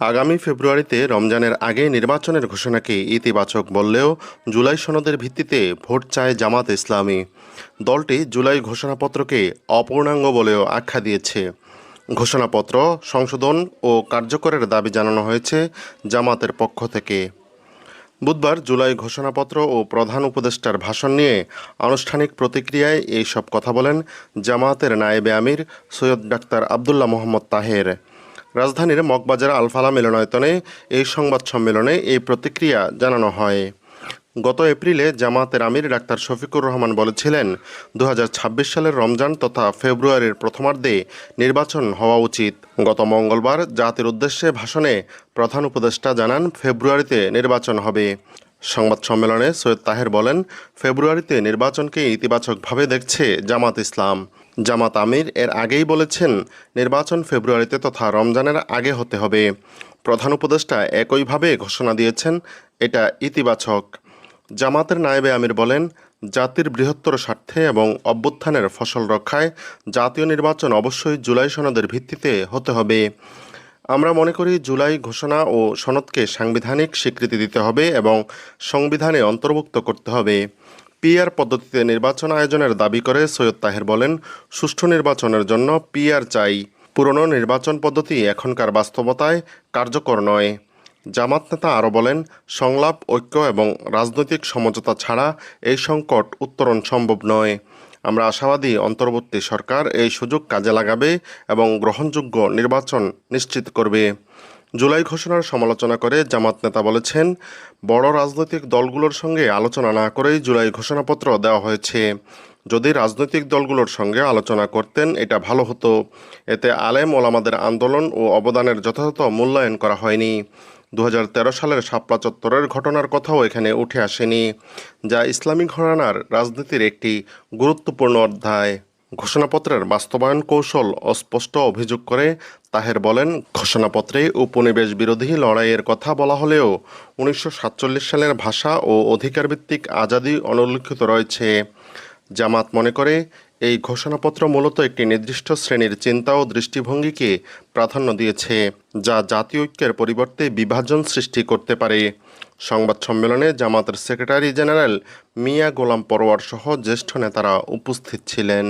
আগামী ফেব্রুয়ারিতে রমজানের আগে নির্বাচনের ঘোষণাকে ইতিবাচক বললেও জুলাই সনদের ভিত্তিতে ভোট চায় জামাত ইসলামী। দলটি জুলাই ঘোষণাপত্রকে অপূর্ণাঙ্গ বলেও আখ্যা দিয়েছে। ঘোষণাপত্র সংশোধন ও কার্যকরের দাবি জানানো হয়েছে জামাতের পক্ষ থেকে। বুধবার জুলাই ঘোষণাপত্র ও প্রধান উপদেষ্টার ভাষণ নিয়ে আনুষ্ঠানিক প্রতিক্রিয়ায় এই সব কথা বলেন জামাতের নায়েবে আমির সৈয়দ ডাক্তার আবদুল্লাহ মোহাম্মদ তাহের। রাজধানীর মগবাজার আলফালা মিলনায়তনে এই সংবাদ সম্মেলনে এই প্রতিক্রিয়া জানানো হয়। গত এপ্রিলে জামাতের আমির ডাক্তার শফিকুর রহমান বলেছিলেন দু হাজার ছাব্বিশ সালের রমজান তথা ফেব্রুয়ারির প্রথমার্ধে নির্বাচন হওয়া উচিত। গত মঙ্গলবার জাতির উদ্দেশ্যে ভাষণে প্রধান উপদেষ্টা জানান, ফেব্রুয়ারিতে নির্বাচন হবে। সংবাদ সম্মেলনে সৈয়দ তাহের বলেন, ফেব্রুয়ারিতে নির্বাচনকে ইতিবাচকভাবে দেখছে জামাত ইসলাম। জামাত আমির এর আগেই বলেছেন, নির্বাচন ফেব্রুয়ারিতে তথা রমজানের আগে হতে হবে। প্রধান উপদেষ্টা একইভাবে ঘোষণা দিয়েছেন, এটা ইতিবাচক। জামাতের নায়েবে আমির বলেন, জাতির বৃহত্তর স্বার্থে এবং অভ্যুত্থানের ফসল রক্ষায় জাতীয় নির্বাচন অবশ্যই জুলাই সনদের ভিত্তিতে হতে হবে। আমরা মনে করি জুলাই ঘোষণা ও সনদকে সাংবিধানিক স্বীকৃতি দিতে হবে এবং সংবিধানে অন্তর্ভুক্ত করতে হবে। পিআর পদ্ধতিতে নির্বাচন আয়োজনের দাবি করে সৈয়দ তাহের বলেন, সুষ্ঠু নির্বাচনের জন্য পিআর চাই। পুরনো নির্বাচন পদ্ধতি এখনকার বাস্তবতায় কার্যকর নয়। জামাত নেতা আরও বলেন, সংলাপ, ঐক্য এবং রাজনৈতিক সমঝোতা ছাড়া এই সংকট উত্তরণ সম্ভব নয়। আমরা আশাবাদী অন্তর্বর্তী সরকার এই সুযোগ কাজে লাগাবে এবং গ্রহণযোগ্য নির্বাচন নিশ্চিত করবে। জুলাই ঘোষণার সমালোচনা করে জামাত নেতা বলেছেন, বড় রাজনৈতিক দলগুলোর সঙ্গে আলোচনা না করেই জুলাই ঘোষণাপত্র দেওয়া হয়েছে। যদি রাজনৈতিক দলগুলোর সঙ্গে আলোচনা করতেন, এটা ভালো হতো। এতে আলেম ওলামাদের আন্দোলন ও অবদানের যথাযথ মূল্যায়ন করা হয়নি। দু হাজার তেরো সালের শাপলা চত্বরের ঘটনার কথাও এখানে উঠে আসেনি, যা ইসলামী ঘরানার রাজনীতির একটি গুরুত্বপূর্ণ অধ্যায়। ঘোষণাপত্রের বাস্তবায়ন কৌশল অস্পষ্ট অভিযোগ করে তাহের বলেন, ঘোষণাপত্রে উপনিবেশ বিরোধী লড়াইয়ের কথা বলা হলেও উনিশশো সাতচল্লিশ সালের ভাষা ও অধিকারভিত্তিক আজাদি অনুল্লিখিত রয়েছে। জামাত মনে করে, এই ঘোষণাপত্র মূলত একটি নির্দিষ্ট শ্রেণির চিন্তা ও দৃষ্টিভঙ্গিকে প্রাধান্য দিয়েছে, যা জাতীয় ঐক্যের পরিবর্তে বিভাজন সৃষ্টি করতে পারে। সংবাদ সম্মেলনে জামাতের সেক্রেটারি জেনারেল মিয়া গোলাম পরোয়ার সহ জ্যেষ্ঠ নেতারা উপস্থিত ছিলেন।